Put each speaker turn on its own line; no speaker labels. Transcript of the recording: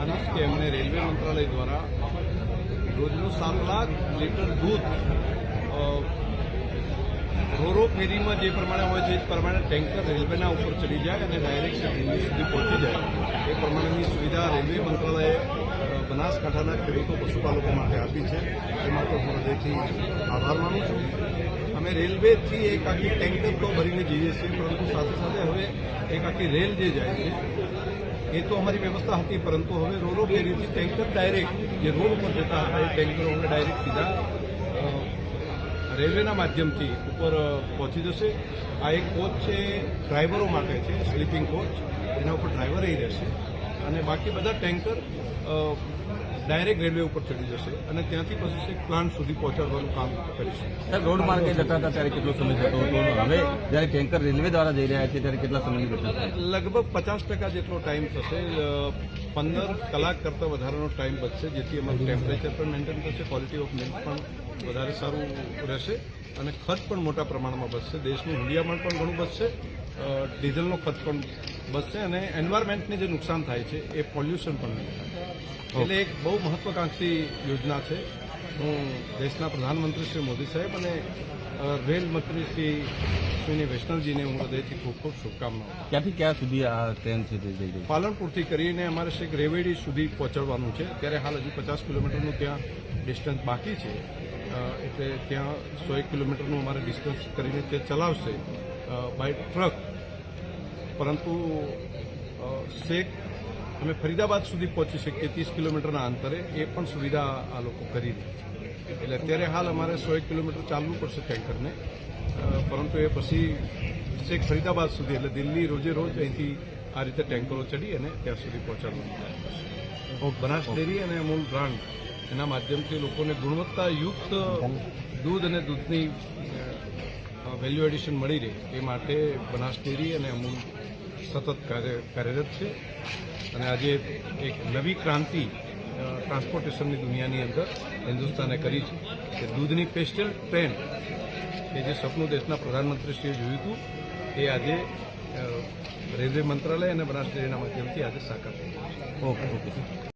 માનીશ કે એમને રેલવે મંત્રાલય દ્વારા રોજનું સાત લાખ લીટર દૂધ રોરો ફેરીમાં જે પ્રમાણે હોય છે, એ પ્રમાણે ટેન્કર રેલવેના ઉપર ચડી જાય અને ડાયરેક્ટ દિલ્હી સુધી પહોંચી જાય. એ પ્રમાણેની સુવિધા રેલવે મંત્રાલયે બનાસકાંઠાના ખેડૂતો, પશુપાલકો માટે આપી છે. એ માટે હું હૃદયથી આભાર માનું છું. અમે રેલવેથી એક આખી ટેન્કર તો ભરીને જઈએ છીએ, પરંતુ સાથે સાથે હવે એક આખી રેલ જે જાય છે એ તો અમારી વ્યવસ્થા હતી, પરંતુ હવે રોરો ફેરીથી ટેન્કર ડાયરેક્ટ. જે રોડ ઉપર જતા હતા એ ટેન્કરો અમને ડાયરેક્ટ સીધા રેલવેના માધ્યમથી ઉપર પહોંચી જશે. આ એક કોચ છે, ડ્રાઈવરો માટે છે, સ્લીપિંગ કોચ. એના ઉપર ડ્રાઈવર એ રહેશે. અને બાકી બધા ટેન્કર ડાયરેક્ટ રેલવે ઉપર ચડી જશે અને ત્યાંથી પછી છેક પ્લાન્ટ સુધી પહોંચાડવાનું કામ કરીશું.
સાહેબ રોડ માર્ગે જતા હતા ત્યારે કેટલો સમય થતો હતો? હવે જ્યારે ટેન્કર રેલવે દ્વારા જઈ રહ્યા છે ત્યારે કેટલા સમયની ઘટના
લગભગ પચાસ ટકા જેટલો ટાઈમ થશે. પંદર કલાક કરતાં વધારાનો ટાઈમ બચશે જેથી અમારું ટેમ્પરેચર પણ મેન્ટેન થશે ક્વોલિટી ઓફ મિલ્ક પણ વધારે સારું રહેશે અને ખર્ચ પણ મોટા પ્રમાણમાં બચશે. દેશનું હુંડિયામણ પણ ઘણું બચશે ડીઝલનો ખર્ચ પણ બચશે અને એન્વાયરમેન્ટને જે નુકસાન થાય છે એ પોલ્યુશન પણ નહીં થાય. એટલે એક બહુ મહત્વાકાંક્ષી યોજના છે. હું દેશના પ્રધાનમંત્રી શ્રી મોદી સાહેબ અને રેલ મંત્રી શ્રી શ્રીની વૈષ્ણવજીને હું હૃદયથી ખૂબ ખૂબ શુભકામનાઓ
ક્યાંથી ક્યાં સુધી આ ટ્રેન છે તે જઈ રહી?
પાલનપુરથી કરીને અમારે છેક રેવેડી સુધી પહોંચાડવાનું છે. ત્યારે હાલ હજુ પચાસ કિલોમીટરનું ત્યાં ડિસ્ટન્સ બાકી છે. એટલે ત્યાં સો એક કિલોમીટરનું અમારે ડિસ્ટન્સ કરીને તે ચલાવશે બાય ટ્રક. પરંતુ શેખ અમે ફરીદાબાદ સુધી પહોંચી શકીએ ત્રીસ કિલોમીટરના અંતરે. એ પણ સુવિધા આ લોકો કરી રહી છે. એટલે અત્યારે હાલ અમારે સો એક કિલોમીટર ચાલવું પડશે ટેન્કરને. પરંતુ એ પછી છેક ફરીદાબાદ સુધી એટલે દિલ્હી રોજે રોજ અહીંથી આ રીતે ટેન્કરો ચડી અને ત્યાં સુધી પહોંચાડવાનું બનાસ ડેરી અને અમૂલ બ્રાન્ડ એના માધ્યમથી લોકોને ગુણવત્તાયુક્ત દૂધ અને દૂધની વેલ્યુ એડિશન મળી રહે. એ માટે બનાસ ડેરી અને અમૂલ સતત કાર્ય- કાર્યરત છે. અને આજે એક નવી ક્રાંતિ ટ્રાન્સપોર્ટેશનની દુનિયાની અંદર હિન્દુસ્તાને કરી છે કે દૂધની પેસ્ટલ ટ્રેન કે જે સપનું દેશના પ્રધાનમંત્રીશ્રીએ જોયું હતું, એ આજે રેલવે મંત્રાલય અને બનાસ ડેરીના માધ્યમથી આજે સાકાર થયું
ઓકે ઓકે.